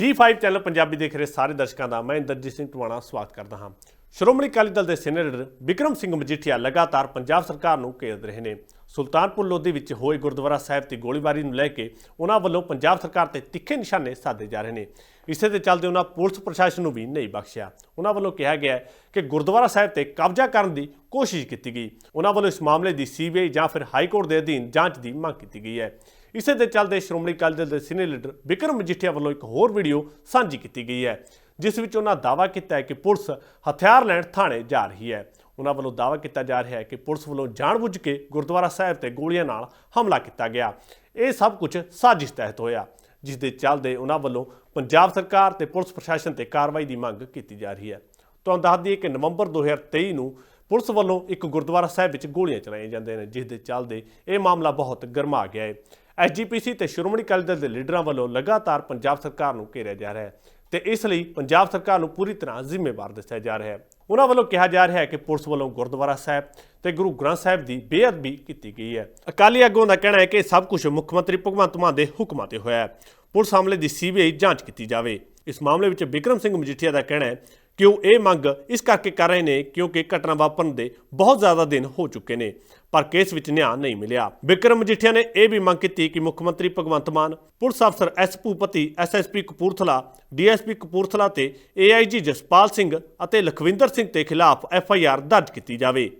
D5 channel Punjabi ਦੇਖ ਰਹੇ ਸਾਰੇ ਦਰਸ਼ਕਾਂ ਦਾ ਮੈਂ ਇੰਦਰਜੀਤ ਸਿੰਘ ਟਵਾਣਾ ਸਵਾਗਤ ਕਰਦਾ ਹਾਂ। ਸ਼੍ਰੋਮਣੀ ਅਕਾਲੀ ਦਲ ਦੇ ਸੀਨੀਅਰ ਲੀਡਰ ਵਿਕਰਮ ਸਿੰਘ ਮਜੀਠੀਆ ਲਗਾਤਾਰ ਪੰਜਾਬ ਸਰਕਾਰ ਨੂੰ ਘੇਰ ਰਹੇ ਨੇ। ਸੁਲਤਾਨਪੁਰ ਲੋਧੀ ਵਿੱਚ ਹੋਏ ਗੁਰਦੁਆਰਾ ਸਾਹਿਬ ਦੀ ਗੋਲੀਬਾਰੀ ਨੂੰ ਲੈ ਕੇ ਉਹਨਾਂ ਵੱਲੋਂ ਪੰਜਾਬ ਸਰਕਾਰ ਤੇ ਤਿੱਖੇ ਨਿਸ਼ਾਨੇ ਸਾਧੇ ਜਾ ਰਹੇ ਨੇ। ਇਸੇ ਦੇ ਚੱਲਦੇ ਉਹਨਾਂ ਪੁਲਿਸ ਪ੍ਰਸ਼ਾਸਨ ਨੂੰ ਵੀ ਨਹੀਂ ਬਖਸ਼ਿਆ। ਉਹਨਾਂ ਵੱਲੋਂ ਕਿਹਾ ਗਿਆ ਕਿ ਗੁਰਦੁਆਰਾ ਸਾਹਿਬ ਤੇ ਕਬਜ਼ਾ ਕਰਨ ਦੀ ਕੋਸ਼ਿਸ਼ ਕੀਤੀ ਗਈ। ਉਹਨਾਂ ਵੱਲੋਂ ਇਸ ਮਾਮਲੇ ਦੀ ਸੀਬੀਆਈ ਜਾਂ ਫਿਰ ਹਾਈ ਕੋਰਟ ਦੇ ਅਧੀਨ ਜਾਂਚ ਦੀ ਮੰਗ ਕੀਤੀ ਗਈ ਹੈ। ਇਸੇ ਦੇ ਚੱਲਦੇ ਸ਼੍ਰੋਮਣੀ ਅਕਾਲੀ ਦਲ ਦੇ ਸੀਨੀਅਰ ਲੀਡਰ ਵਿਕਰਮ ਮਜੀਠੀਆ ਵੱਲੋਂ ਇੱਕ ਹੋਰ ਵੀਡੀਓ ਸਾਂਝੀ ਕੀਤੀ ਗਈ ਹੈ, ਜਿਸ ਵਿੱਚ ਉਹਨਾਂ ਦਾਅਵਾ ਕੀਤਾ ਹੈ ਕਿ ਪੁਲਿਸ ਹਥਿਆਰ ਲੈਣ ਥਾਣੇ ਜਾ ਰਹੀ ਹੈ। ਉਹਨਾਂ ਵੱਲੋਂ ਦਾਅਵਾ ਕੀਤਾ ਜਾ ਰਿਹਾ ਹੈ ਕਿ ਪੁਲਿਸ ਵੱਲੋਂ ਜਾਣਬੁੱਝ ਕੇ ਗੁਰਦੁਆਰਾ ਸਾਹਿਬ ਤੇ ਗੋਲੀਆਂ ਨਾਲ ਹਮਲਾ ਕੀਤਾ ਗਿਆ। ਇਹ ਸਭ ਕੁਝ ਸਾਜ਼ਿਸ਼ ਤਹਿਤ ਹੋਇਆ, ਜਿਸ ਦੇ ਚੱਲਦੇ ਉਹਨਾਂ ਵੱਲੋਂ ਪੰਜਾਬ ਸਰਕਾਰ ਤੇ ਪੁਲਿਸ ਪ੍ਰਸ਼ਾਸਨ ਤੇ ਕਾਰਵਾਈ ਦੀ ਮੰਗ ਕੀਤੀ ਜਾ ਰਹੀ ਹੈ। ਤੁਹਾਨੂੰ ਦੱਸ ਦਈਏ ਕਿ ਨਵੰਬਰ 2023 ਨੂੰ ਪੁਲਿਸ ਵੱਲੋਂ ਇੱਕ ਗੁਰਦੁਆਰਾ ਸਾਹਿਬ ਵਿੱਚ ਗੋਲੀਆਂ ਚਲਾਈਆਂ ਜਾਂਦੀਆਂ ਨੇ, ਜਿਸ ਦੇ ਚੱਲਦੇ ਇਹ ਮਾਮਲਾ ਬਹੁਤ ਗਰਮਾ ਗਿਆ ਹੈ। ਐਸਜੀਪੀਸੀ ਤੇ ਸ਼੍ਰੋਮਣੀ ਅਕਾਲੀ ਦਲ ਦੇ ਲੀਡਰਾਂ ਵੱਲੋਂ ਲਗਾਤਾਰ ਪੰਜਾਬ ਸਰਕਾਰ ਨੂੰ ਘੇਰਿਆ ਜਾ ਰਿਹਾ ਹੈ ਤੇ ਇਸ ਲਈ ਪੰਜਾਬ ਸਰਕਾਰ ਨੂੰ ਪੂਰੀ ਤਰ੍ਹਾਂ ਜ਼ਿੰਮੇਵਾਰ ਦੱਸਿਆ ਜਾ ਰਿਹਾ ਹੈ। ਉਹਨਾਂ ਵੱਲੋਂ ਕਿਹਾ ਜਾ ਰਿਹਾ ਹੈ ਕਿ ਪੁਲਿਸ ਵੱਲੋਂ ਗੁਰਦੁਆਰਾ ਸਾਹਿਬ ਤੇ ਗੁਰੂ ਗ੍ਰੰਥ ਸਾਹਿਬ ਦੀ ਬੇਅਦਬੀ ਕੀਤੀ ਗਈ ਹੈ। ਅਕਾਲੀ ਆਗੂਆਂ ਦਾ ਕਹਿਣਾ ਹੈ ਕਿ ਸਭ ਕੁਝ ਮੁੱਖ ਮੰਤਰੀ ਭਗਵੰਤ ਮਾਨ ਦੇ ਹੁਕਮਾਂ ਤੇ ਹੋਇਆ ਹੈ। ਪੁਲਿਸ ਹਮਲੇ ਦੀ ਸੀਬੀਆਈ ਜਾਂਚ ਕੀਤੀ ਜਾਵੇ। ਇਸ ਮਾਮਲੇ ਵਿੱਚ ਵਿਕਰਮ ਸਿੰਘ ਮਜੀਠੀਆ ਦਾ ਕਹਿਣਾ ਹੈ ਕਿ ਉਹ ਇਹ ਮੰਗ ਇਸ ਕਰਕੇ ਕਰ ਰਹੇ ਨੇ ਕਿਉਂਕਿ ਘਟਨਾ ਵਾਪਰਨ ਦੇ ਬਹੁਤ ਜ਼ਿਆਦਾ ਦਿਨ ਹੋ ਚੁੱਕੇ ਨੇ, ਪਰ ਕੇਸ ਵਿੱਚ ਨਿਆਂ ਨਹੀਂ ਮਿਲਿਆ। ਵਿਕਰਮ ਮਜੀਠੀਆ ਨੇ ਇਹ ਵੀ ਮੰਗ ਕੀਤੀ ਕਿ ਮੁੱਖ ਮੰਤਰੀ ਭਗਵੰਤ ਮਾਨ, ਪੁਲਿਸ ਅਫਸਰ S Bhupathi SSP Kapurthala DSP Kapurthala ਤੇ ਏਆਈਜੀ ਜਸਪਾਲ ਸਿੰਘ ਅਤੇ ਲਖਵਿੰਦਰ ਸਿੰਘ ਤੇ ਖਿਲਾਫ ਐਫਆਈਆਰ ਦਰਜ ਕੀਤੀ ਜਾਵੇ।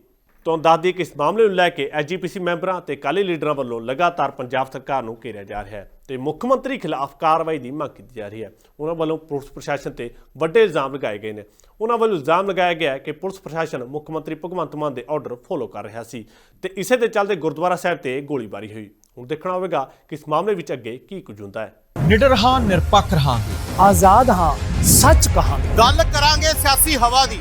ਤੋਂ ਦੱਸ ਦਈਏ ਕਿ ਇਸ ਮਾਮਲੇ ਨੂੰ ਲੈ ਕੇ ਐਸਜੀਪੀਸੀ ਮੈਂਬਰਾਂ ਤੇ ਕਾਲੇ ਲੀਡਰਾਂ ਵੱਲੋਂ ਲਗਾਤਾਰ ਪੰਜਾਬ ਸਰਕਾਰ ਨੂੰ ਘੇਰਿਆ ਜਾ ਰਿਹਾ ਹੈ ਤੇ ਮੁੱਖ ਮੰਤਰੀ ਖਿਲਾਫ ਕਾਰਵਾਈ ਦੀ ਮੰਗ ਕੀਤੀ ਜਾ ਰਹੀ ਹੈ। ਉਹਨਾਂ ਵੱਲੋਂ ਪੁਲਿਸ ਪ੍ਰਸ਼ਾਸਨ ਤੇ ਵੱਡੇ ਇਲਜ਼ਾਮ ਲਗਾਏ ਗਏ ਨੇ। ਉਹਨਾਂ ਵੱਲੋਂ ਇਲਜ਼ਾਮ ਲਗਾਇਆ ਗਿਆ ਹੈ ਕਿ ਪੁਲਿਸ ਪ੍ਰਸ਼ਾਸਨ ਮੁੱਖ ਮੰਤਰੀ ਭਗਵੰਤ ਮਾਨ ਦੇ ਆਰਡਰ ਫੋਲੋ ਕਰ ਰਿਹਾ ਸੀ ਤੇ ਇਸੇ ਦੇ ਚੱਲਦੇ ਗੁਰਦੁਆਰਾ ਸਾਹਿਬ ਤੇ ਗੋਲੀਬਾਰੀ ਹੋਈ। ਹੁਣ ਦੇਖਣਾ ਹੋਵੇਗਾ ਕਿ ਇਸ ਮਾਮਲੇ ਵਿੱਚ ਅੱਗੇ ਕੀ ਕੁਝ ਹੁੰਦਾ ਹੈ। ਨਿਡਰ ਹਾਂ ਨਿਰਪੱਖ ਰਹਾਂਗੇ। ਆਜ਼ਾਦ ਹਾਂ ਸੱਚ ਕਹਾਂਗੇ। ਗੱਲ ਕਰਾਂਗੇ ਸਿਆਸੀ ਹਵਾ ਦੀ।